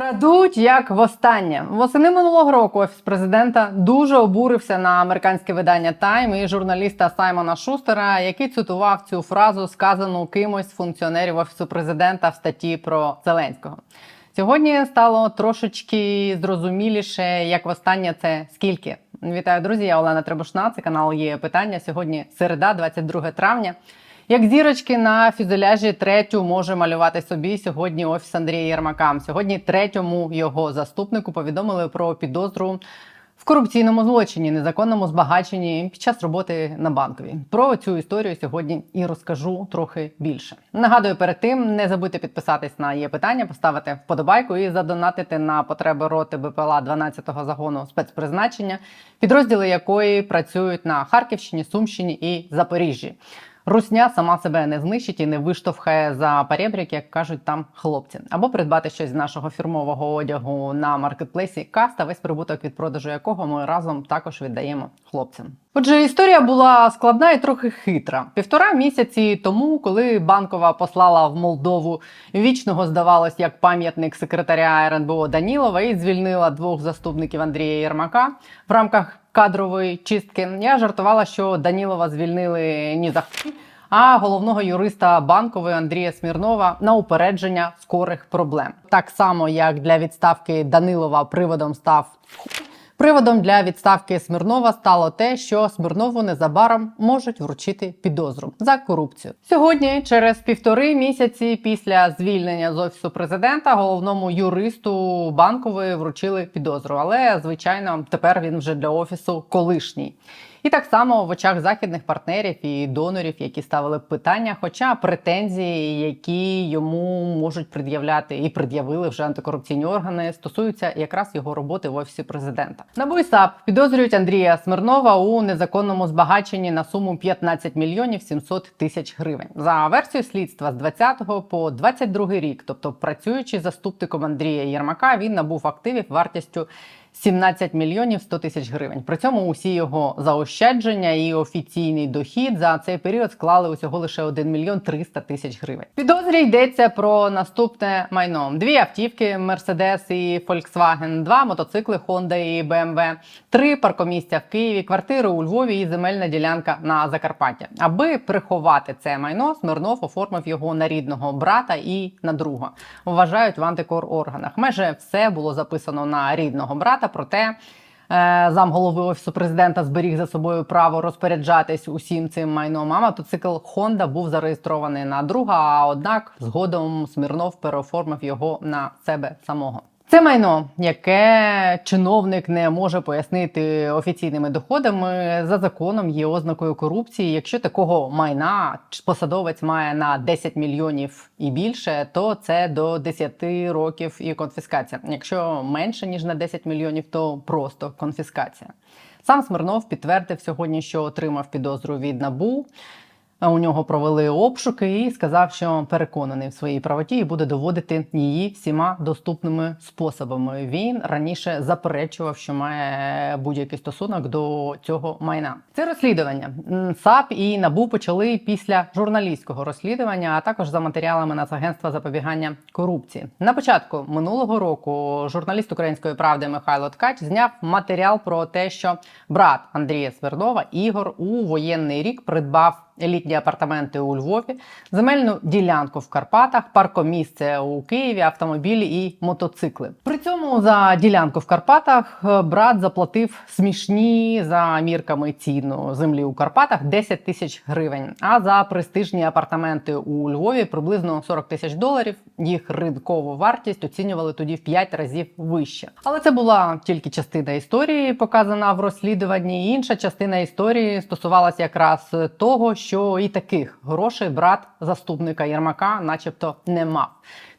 Крадуть як востаннє. Восени минулого року офіс президента дуже обурився на американське видання Тайм і журналіста Саймона Шустера, який цитував цю фразу, сказану кимось функціонерів офісу президента в статті про Зеленського. Сьогодні стало трошечки зрозуміліше, як востаннє це скільки. Вітаю, друзі! Я Олена Требушна. Це канал є питання. Сьогодні середа, 22 травня. Як зірочки на фюзеляжі третю може малювати собі сьогодні офіс Андрія Єрмака. Сьогодні третьому його заступнику повідомили про підозру в корупційному злочині, незаконному збагаченні під час роботи на банковій. Про цю історію сьогодні і розкажу трохи більше. Нагадую, перед тим не забудьте підписатись на є питання, поставити вподобайку і задонатити на потреби роти БПЛА 12-го загону спецпризначення, підрозділи якої працюють на Харківщині, Сумщині і Запоріжжі. Русня сама себе не знищить і не виштовхає за перебрік, як кажуть там хлопці, або придбати щось з нашого фірмового одягу на маркетплейсі каста, весь прибуток від продажу якого ми разом також віддаємо хлопцям. Отже, історія була складна і трохи хитра. Півтора місяці тому, коли банкова послала в Молдову вічного, здавалось, як пам'ятник секретаря РНБО Данілова і звільнила двох заступників Андрія Єрмака в рамках кадрової чистки. Я жартувала, що Данілова звільнили ні за а головного юриста банкової Андрія Смірнова на упередження скорих проблем. Так само, як для відставки Данилова приводом став. Приводом для відставки Смірнова стало те, що Смірнову незабаром можуть вручити підозру за корупцію. Сьогодні, через півтори місяці після звільнення з офісу президента, головному юристу банкової вручили підозру. Але звичайно, тепер він вже для офісу колишній. І так само в очах західних партнерів і донорів, які ставили питання, хоча претензії, які йому можуть пред'являти і пред'явили вже антикорупційні органи, стосуються якраз його роботи в офісі президента. НАБУ і САП підозрюють Андрія Смирнова у незаконному збагаченні на суму 15 мільйонів 700 тисяч гривень. За версією слідства з 20 по 22 рік, тобто працюючи заступником Андрія Єрмака, він набув активів вартістю 17 мільйонів 100 тисяч гривень. При цьому усі його заощадження і офіційний дохід за цей період склали усього лише 1 мільйон 300 тисяч гривень. Підозрі йдеться про наступне майно: дві автівки Mercedes і Volkswagen, два мотоцикли Honda і BMW, три паркомістя в Києві, квартири у Львові і земельна ділянка на Закарпаття. Аби приховати це майно, Смирнов оформив його на рідного брата і на друга. Вважають в антикорорганах. Майже все було записано на рідного брата. Проте е, замголови офісу президента зберіг за собою право розпоряджатись усім цим майном. А мотоцикл Honda був зареєстрований на друга. А однак згодом Смірнов переоформив його на себе самого. Це майно, яке чиновник не може пояснити офіційними доходами, за законом є ознакою корупції. Якщо такого майна посадовець має на 10 мільйонів і більше, то це до 10 років і конфіскація. Якщо менше ніж на 10 мільйонів, то просто конфіскація. Сам Смирнов підтвердив сьогодні, що отримав підозру від набу. У нього провели обшуки і сказав, що переконаний в своїй правоті і буде доводити її всіма доступними способами. Він раніше заперечував, що має будь-який стосунок до цього майна. Це розслідування САП і НАБУ почали після журналістського розслідування, а також за матеріалами Нацагентства запобігання корупції. На початку минулого року журналіст української правди Михайло Ткач зняв матеріал про те, що брат Андрія Свердова Ігор у воєнний рік придбав елітні апартаменти у Львові, земельну ділянку в Карпатах, паркомісце у Києві, автомобілі і мотоцикли. При цьому за ділянку в Карпатах е, брат заплатив смішні за мірками ціну землі у Карпатах 10 тисяч гривень. А за престижні апартаменти у Львові приблизно 40 тисяч доларів. Їх ринкову вартість оцінювали тоді в 5 разів вище. Але це була тільки частина історії, показана в розслідуванні. Інша частина історії стосувалася якраз того, що і таких грошей брат заступника Єрмака, начебто, не мав.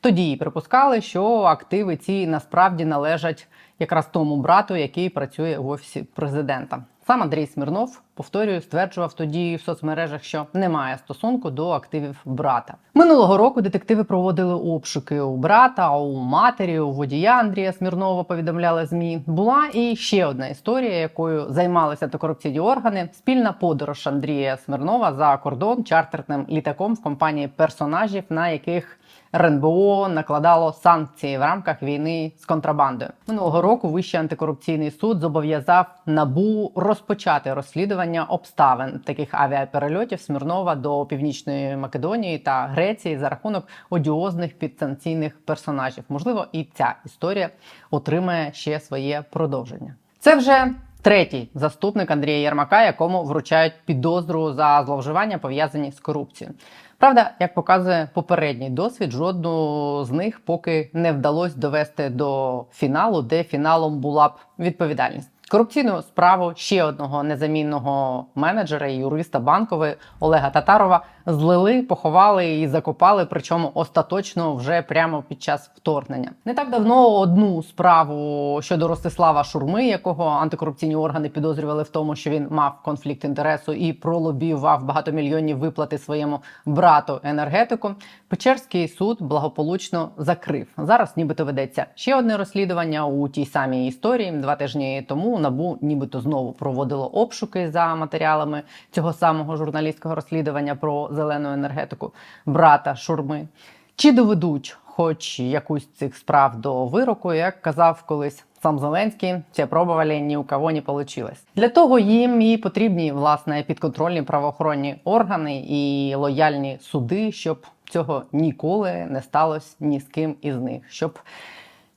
Тоді припускали, що активи ці насправді належать якраз тому брату, який працює в офісі президента. Сам Андрій Смірнов Повторюю, стверджував тоді в соцмережах, що немає стосунку до активів брата. Минулого року детективи проводили обшуки у брата, у матері, у водія Андрія Смірнова. Повідомляли змі. Була і ще одна історія, якою займалися антикорупційні органи. Спільна подорож Андрія Смірнова за кордон чартерним літаком в компанії персонажів, на яких РНБО накладало санкції в рамках війни з контрабандою. Минулого року Вищий антикорупційний суд зобов'язав набу розпочати розслідування обставин таких авіаперельотів Смірнова до Північної Македонії та Греції за рахунок одіозних підсанкційних персонажів. Можливо, і ця історія отримає ще своє продовження. Це вже третій заступник Андрія Єрмака, якому вручають підозру за зловживання пов'язані з корупцією. Правда, як показує попередній досвід, жодну з них поки не вдалося довести до фіналу, де фіналом була б відповідальність. Корупційну справу ще одного незамінного менеджера і юриста банкової Олега Татарова злили, поховали і закопали, причому остаточно вже прямо під час вторгнення. Не так давно одну справу щодо Ростислава Шурми, якого антикорупційні органи підозрювали в тому, що він мав конфлікт інтересу і пролобіював багатомільйонні виплати своєму брату енергетику. Печерський суд благополучно закрив. Зараз, нібито ведеться ще одне розслідування у тій самій історії. Два тижні тому набу, нібито знову проводило обшуки за матеріалами цього самого журналістського розслідування про зелену енергетику брата Шурми. Чи доведуть хоч якусь цих справ до вироку, як казав колись сам Зеленський, все пробували, ні у кого не вийшло. Для того їм і потрібні власне підконтрольні правоохоронні органи і лояльні суди, щоб цього ніколи не сталося ні з ким із них, щоб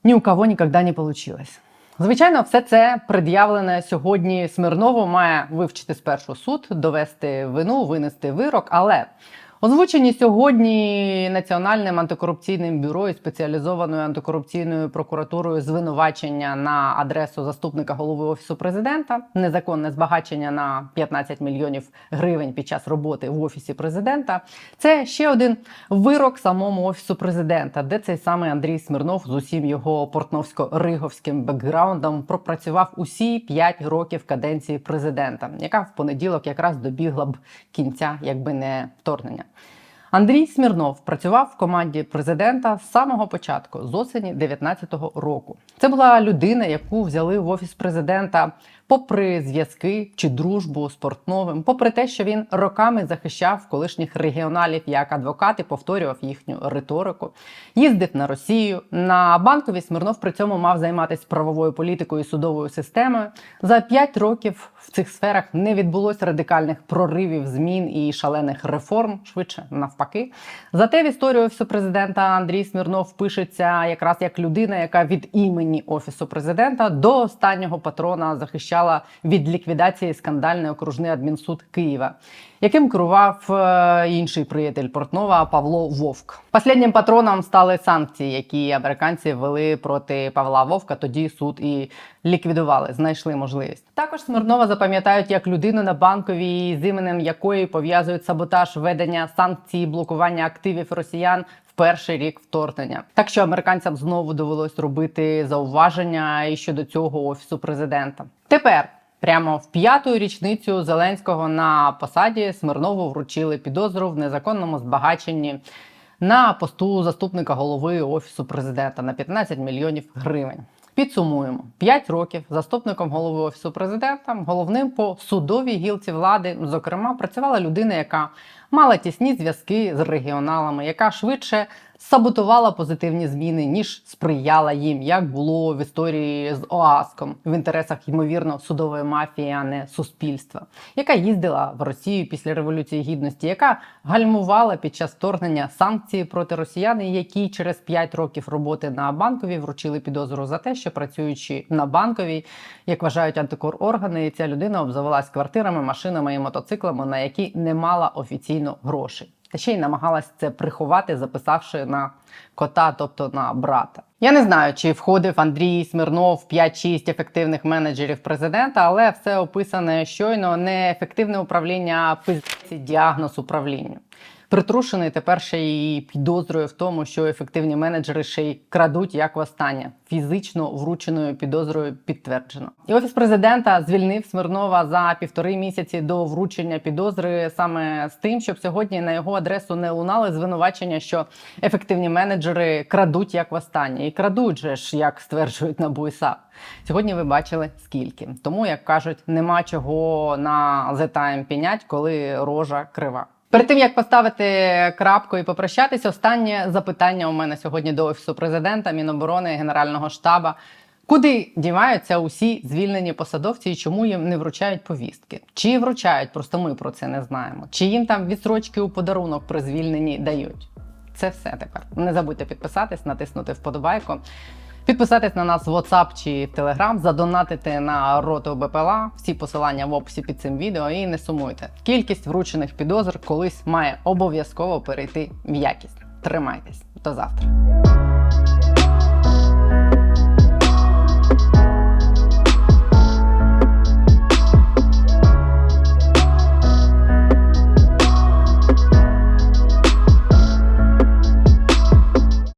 ні у кого ніколи не вийшло. Звичайно, все це пред'явлене сьогодні Смирнову має вивчити спершу суд, довести вину, винести вирок. Але озвучені сьогодні Національним антикорупційним бюро і спеціалізованою антикорупційною прокуратурою звинувачення на адресу заступника голови офісу президента, незаконне збагачення на 15 мільйонів гривень під час роботи в офісі президента. Це ще один вирок самому офісу президента, де цей самий Андрій Смирнов з усім його портновсько-риговським бекграундом пропрацював усі 5 років каденції президента, яка в понеділок якраз добігла б кінця, якби не вторгнення. Андрій Смірнов працював в команді президента з самого початку, з осені 2019 року. Це була людина, яку взяли в офіс президента, попри зв'язки чи дружбу з Портновим, попри те, що він роками захищав колишніх регіоналів як адвокат і повторював їхню риторику, їздив на Росію. На банковій Смірнов при цьому мав займатися правовою політикою і судовою системою. За п'ять років в цих сферах не відбулося радикальних проривів, змін і шалених реформ, швидше навпаки. Зате в історію офісу президента Андрій Смірнов пишеться якраз як людина, яка від імені офісу президента до останнього патрона захищала від ліквідації скандальний окружний адмінсуд Києва, яким керував е, інший приятель Портнова Павло Вовк. Посліднім патроном стали санкції, які американці ввели проти Павла Вовка. Тоді суд і ліквідували, знайшли можливість. Також Смирнова запам'ятають як людину на банковій, з іменем якої пов'язують саботаж введення санкцій, блокування активів росіян перший рік вторгнення. Так що американцям знову довелось робити зауваження і щодо цього офісу президента. Тепер. Прямо в п'яту річницю Зеленського на посаді Смирнову вручили підозру в незаконному збагаченні на посту заступника голови офісу президента на 15 мільйонів гривень. Підсумуємо 5 років заступником голови офісу президента, головним по судовій гілці влади, зокрема, працювала людина, яка мала тісні зв'язки з регіоналами, яка швидше саботувала позитивні зміни, ніж сприяла їм, як було в історії з ОАСКом в інтересах ймовірно судової мафії, а не суспільства, яка їздила в Росію після революції гідності, яка гальмувала під час вторгнення санкції проти росіян, які через 5 років роботи на банковій вручили підозру за те, що працюючи на банковій, як вважають антикороргани, ця людина обзавелась квартирами, машинами і мотоциклами, на які не мала офіційно грошей. Та ще й намагалась це приховати, записавши на кота, тобто на брата. Я не знаю, чи входив Андрій Смирнов 5-6 ефективних менеджерів президента, але все описане щойно неефективне управління, а діагноз управлінню. Притрушений тепер ще й підозрює в тому, що ефективні менеджери ще й крадуть як востаннє. Фізично врученою підозрою підтверджено. І офіс президента звільнив Смирнова за півтори місяці до вручення підозри саме з тим, щоб сьогодні на його адресу не лунали звинувачення, що ефективні менеджери крадуть як востаннє. І крадуть же ж, як стверджують на САП. Сьогодні ви бачили скільки. Тому, як кажуть, нема чого на The Time пінять, коли рожа крива. Перед тим як поставити крапку і попрощатися, останнє запитання у мене сьогодні до офісу президента, Міноборони, Генерального штаба. Куди діваються усі звільнені посадовці і чому їм не вручають повістки? Чи вручають? Просто ми про це не знаємо. Чи їм там відсрочки у подарунок при звільненні дають? Це все тепер. Не забудьте підписатись, натиснути вподобайку. Підписатись на нас в WhatsApp чи в Telegram, задонатити на роту БПЛА. Всі посилання в описі під цим відео і не сумуйте. Кількість вручених підозр колись має обов'язково перейти в якість. Тримайтесь до завтра.